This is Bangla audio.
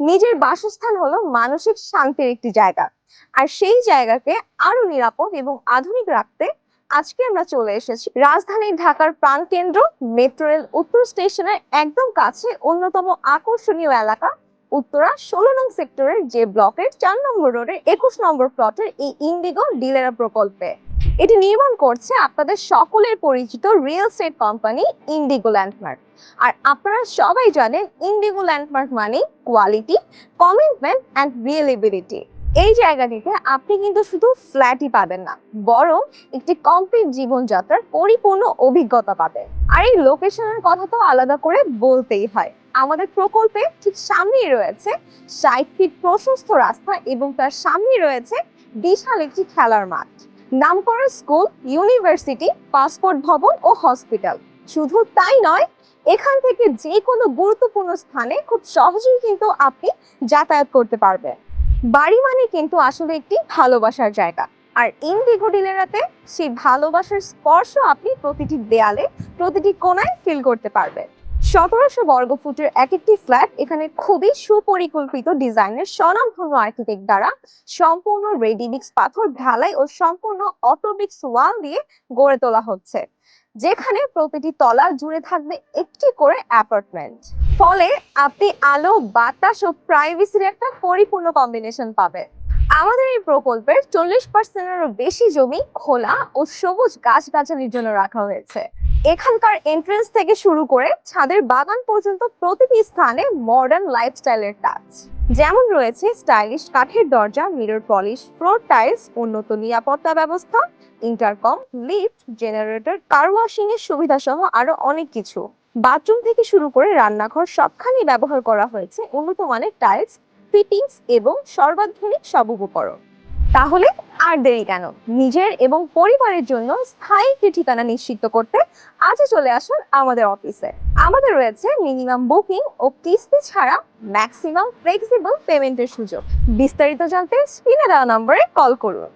নিজের বাসস্থান হলো মানসিক শান্তির একটি জায়গা। আর সেই জায়গাকে আরও নিরাপদ এবং আধুনিক রাখতে আজকে আমরা চলে এসেছি রাজধানী ঢাকার প্রাণকেন্দ্র মেট্রো রেল উত্তর স্টেশনের একদম কাছে অন্যতম আকর্ষণীয় এলাকা, উত্তরা, ষোলো নং সেক্টরের যে ব্লকের চার নম্বর রোডের একুশ নম্বর প্লটের এই ইন্ডিগো ডিলেরা প্রকল্পে। এটি নির্মাণ করছে আপনাদের সকলের পরিচিত real estate company Indigo Landmark আর আপনারা সবাই জানেন ইন্ডিগো ল্যান্ডমার্ক মানে কোয়ালিটি কমিটমেন্ট অ্যান্ড রিয়েলিবিলিটি এই জায়গাটিতে আপনি কিন্তু শুধু ফ্ল্যাটই পাবেন না, বরং একটি কমপ্লিট জীবনযাত্রার পরিপূর্ণ অভিজ্ঞতা পাবেন। আর এই লোকেশনের কথা তো আলাদা করে বলতেই হয়। আমাদের প্রকল্পে ঠিক সামনেই রয়েছে ষাট ফিট প্রশস্ত রাস্তা এবং তার সামনে রয়েছে বিশাল একটি খেলার মাঠ। নামকরা স্কুল, ইউনিভার্সিটি, পাসপোর্ট ভবন ও হসপিটাল। শুধু তাই নয়, এখান থেকে যে কোনো গুরুত্বপূর্ণ স্থানে খুব সহজেই কিন্তু আপনি যাতায়াত করতে পারবেন। বাড়ি মানে কিন্তু আসলে একটি ভালোবাসার জায়গা। আর ইন্ডিগো ডিলেরাতে সেই ভালোবাসার স্পর্শ আপনি প্রতিটি দেয়ালে, প্রতিটি কোণায় ফিল করতে পারবেন। সতেরোশো বর্গ ফুটের এক একটি ফ্ল্যাট এখানে খুবই সুপরিকল্পিত ডিজাইনের স্বনামধন্য আর্কিটেক্ট দ্বারা সম্পূর্ণ রেডি মিক্স পাথর ঢালাই ও সম্পূর্ণ অটোমিক্স ওয়াল দিয়ে গড়ে তোলা হচ্ছে, যেখানে প্রতিটি তলা জুড়ে থাকবে একটি করে অ্যাপার্টমেন্ট ফলে আপনি আলো, বাতাস ও প্রাইভেসির একটা পরিপূর্ণ কম্বিনেশন পাবেন। আমাদের এই প্রকল্পের চল্লিশ পার্সেন্টেরও বেশি জমি খোলা ও সবুজ গাছগাছালির জন্য রাখা হয়েছে। এখানকার এন্ট্রেন্স থেকে শুরু করে ছাদের বাগান পর্যন্ত প্রতিটি স্থানে মডার্ন লাইফস্টাইলের টাচ যেমন রয়েছে স্টাইলিশ কাঠের দরজা মিরর পলিশ ফ্লোর টাইলস উন্নত নিরাপত্তা ব্যবস্থা intercom lift generator car washing এর সুবিধা সহ আরও অনেক কিছু। বাথরুম থেকে শুরু করে রান্নাঘর সবখানে ব্যবহার করা হয়েছে উন্নত মানের টাইলস ফিটিংস এবং সর্বাধুনিক সব উপকরণ। তাহলে আর দেরি কেন? নিজের এবং পরিবারের জন্য স্থায়ী একটি ঠিকানা নিশ্চিত করতে আজই চলে আসুন আমাদের অফিসে। আমাদের রয়েছে মিনিমাম বুকিং ও কিস্তি ছাড়া ম্যাক্সিমাম ফ্লেক্সিবল পেমেন্টের সুযোগ। বিস্তারিত জানতে স্ক্রিনে দেওয়া নম্বরে কল করুন।